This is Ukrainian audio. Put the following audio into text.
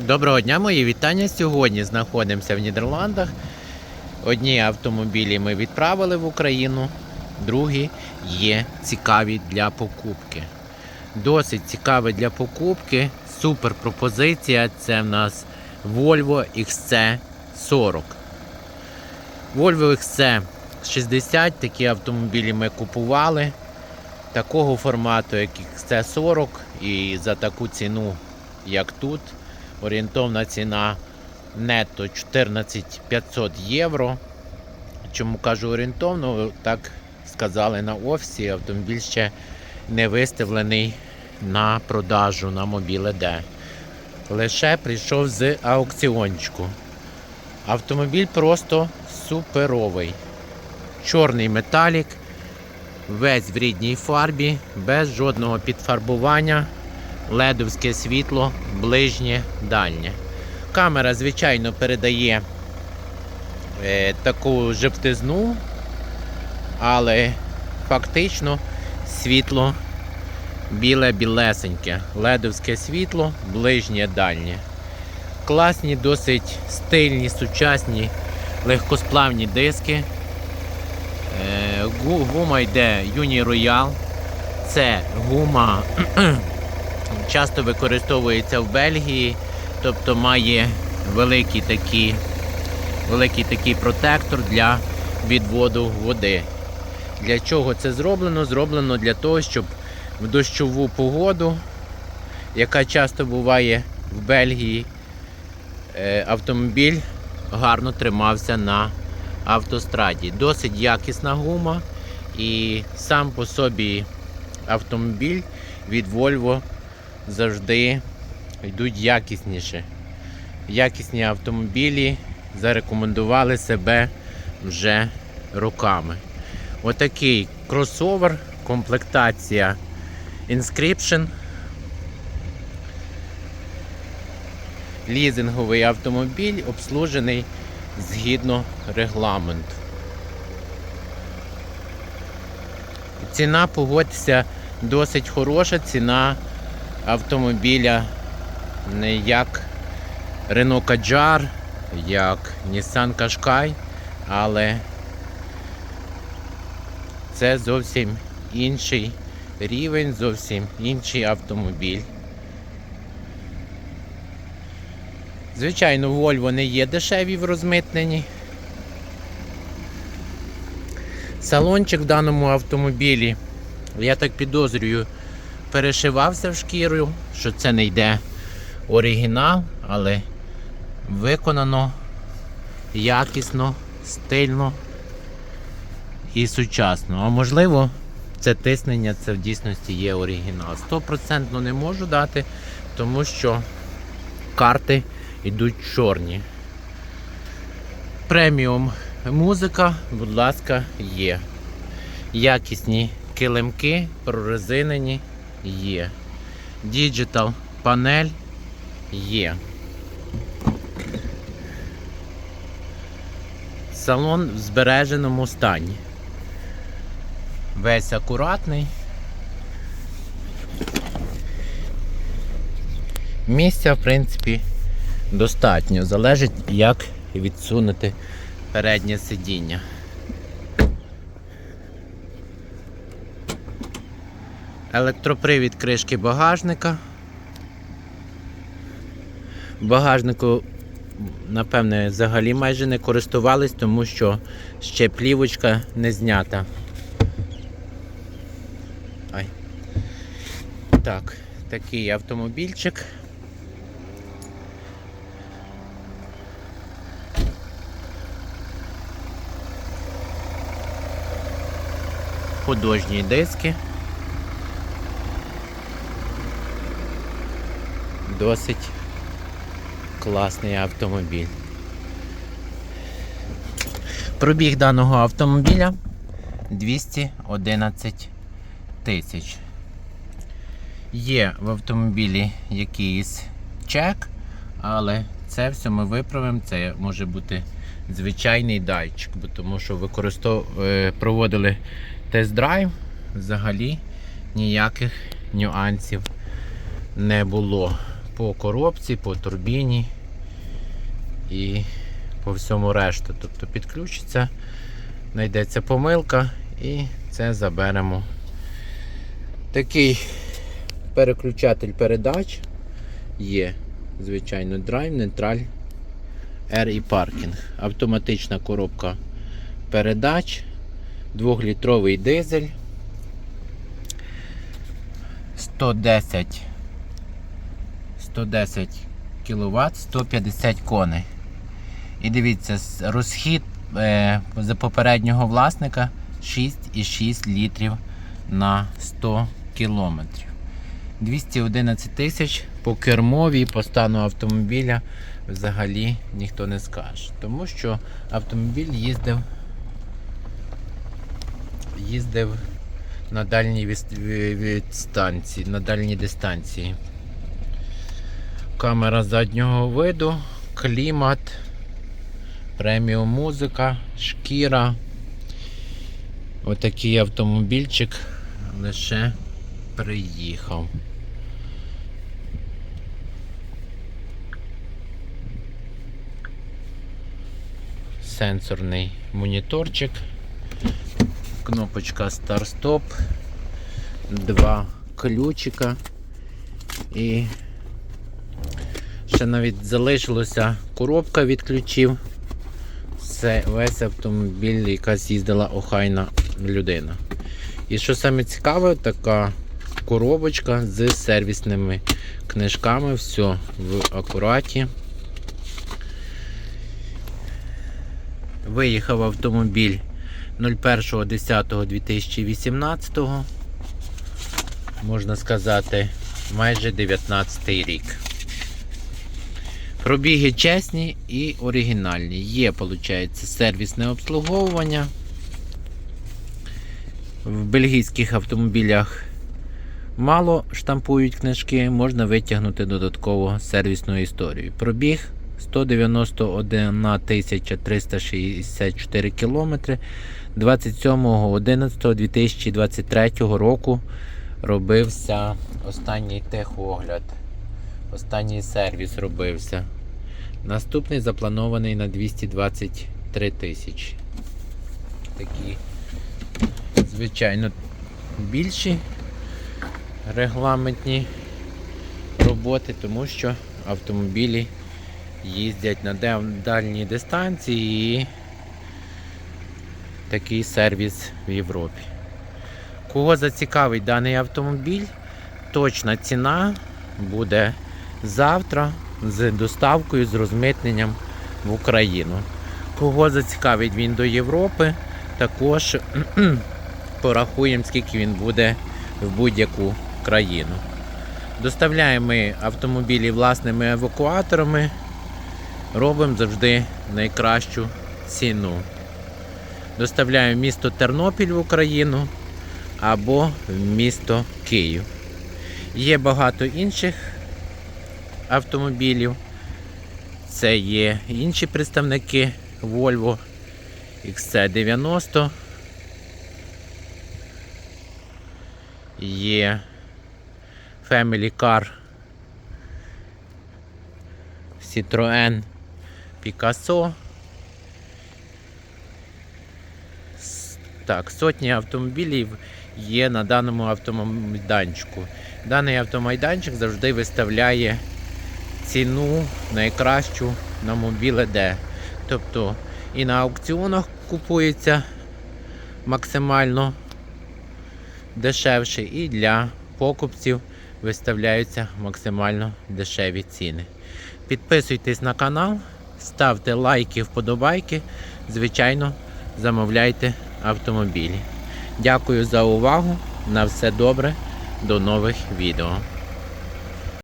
Доброго дня, мої вітання. Сьогодні знаходимося в Нідерландах. Одні автомобілі ми відправили в Україну, другі є цікаві для покупки. Досить цікаві для покупки. Супер пропозиція. Це в нас Volvo XC40. Volvo XC60, такі автомобілі ми купували. Такого формату, як XC40, і за таку ціну, як тут. Орієнтовна ціна нетто 14 500 євро. Чому кажу орієнтовно, так сказали на офісі, автомобіль ще не виставлений на продажу на мобіле.д. Лише прийшов з аукціончику. Автомобіль просто суперовий. Чорний металік, весь в рідній фарбі, без жодного підфарбування ледовське світло, ближнє, дальнє. Камера, звичайно, передає е, таку жовтизну, але фактично світло біле-білесеньке. Ледовське світло, ближнє, дальнє. Класні, досить стильні, сучасні, легкосплавні диски. Е, гума йде Uni Royal. Це гума часто використовується в Бельгії, тобто має великий такий, великий такий протектор для відводу води. Для чого це зроблено? Зроблено для того, щоб в дощову погоду, яка часто буває в Бельгії, е, автомобіль гарно тримався на автостраді. Досить якісна гума і сам по собі автомобіль від Volvo завжди йдуть якісніше. Якісні автомобілі зарекомендували себе вже роками. Отакий кросовер, комплектація Inscription. Лізинговий автомобіль обслужений згідно регламенту. Ціна, погодься, досить хороша ціна автомобіля не як Renault Kadjar, як Nissan Qashqai, але це зовсім інший рівень, зовсім інший автомобіль. Звичайно, Volvo не є дешеві в розмитненні. Салончик в даному автомобілі, я так підозрюю, перешивався в шкіру, що це не йде оригінал, але виконано якісно, стильно і сучасно. А можливо, це тиснення це в дійсності є оригінал. Стопроцентно не можу дати, тому що карти йдуть чорні. Преміум музика, будь ласка, є. Якісні килимки, прорезинені є. Діджитал панель є. Салон в збереженому стані. Весь акуратний. Місця, в принципі, достатньо. Залежить, як відсунути переднє сидіння. Електропривід кришки багажника. Багажнику, напевне, взагалі майже не користувались, тому що ще плівочка не знята. Ай. Так, такий автомобільчик. Художні диски. Досить класний автомобіль. Пробіг даного автомобіля 211 тисяч. Є в автомобілі якийсь чек, але це все ми виправимо. Це може бути звичайний датчик, бо тому що використов... е, проводили тест-драйв, взагалі ніяких нюансів не було. По коробці, по турбіні і по всьому решту. Тобто підключиться, знайдеться помилка і це заберемо. Такий переключатель передач є, звичайно, драйв, нейтраль, R і паркінг. Автоматична коробка передач, 2-літровий дизель. 110 110 кВт, 150 коней. І дивіться, розхід е, за попереднього власника 6,6 літрів на 100 кілометрів. 211 тисяч по кермовій, по стану автомобіля взагалі ніхто не скаже. Тому що автомобіль їздив, їздив на дальній віс- ві- відстанції, на дальній дистанції. Камера заднього виду, клімат, преміум музика, шкіра. Отакий автомобільчик лише приїхав. Сенсорний моніторчик, кнопочка старт-стоп, два ключика і ще навіть залишилося коробка відключив. Це весь автомобіль, якась їздила охайна людина. І що саме цікаве, така коробочка з сервісними книжками, все в акураті. Виїхав автомобіль 01.10.2018, можна сказати, майже 19 рік. Пробіги чесні і оригінальні. Є, виходить, сервісне обслуговування. В бельгійських автомобілях мало штампують книжки, можна витягнути додатково сервісну історію. Пробіг 191 364 км 27.11.2023 року робився останній техогляд. Останній сервіс робився. Наступний запланований на 223 тисячі. Такі, звичайно, більші регламентні роботи, тому що автомобілі їздять на дальні дистанції і такий сервіс в Європі. Кого зацікавить даний автомобіль, точна ціна буде завтра з доставкою, з розмитненням в Україну. Кого зацікавить він до Європи, також порахуємо, скільки він буде в будь-яку країну. Доставляємо ми автомобілі власними евакуаторами, робимо завжди найкращу ціну. Доставляємо місто Тернопіль в Україну або в місто Київ. Є багато інших автомобілів. Це є інші представники Volvo XC90. Є Family Car Citroën Picasso. Так, сотні автомобілів є на даному автомайданчику. Даний автомайданчик завжди виставляє ціну найкращу на мобіле Д. Тобто і на аукціонах купується максимально дешевше, і для покупців виставляються максимально дешеві ціни. Підписуйтесь на канал, ставте лайки, вподобайки. Звичайно, замовляйте автомобілі. Дякую за увагу. На все добре. До нових відео.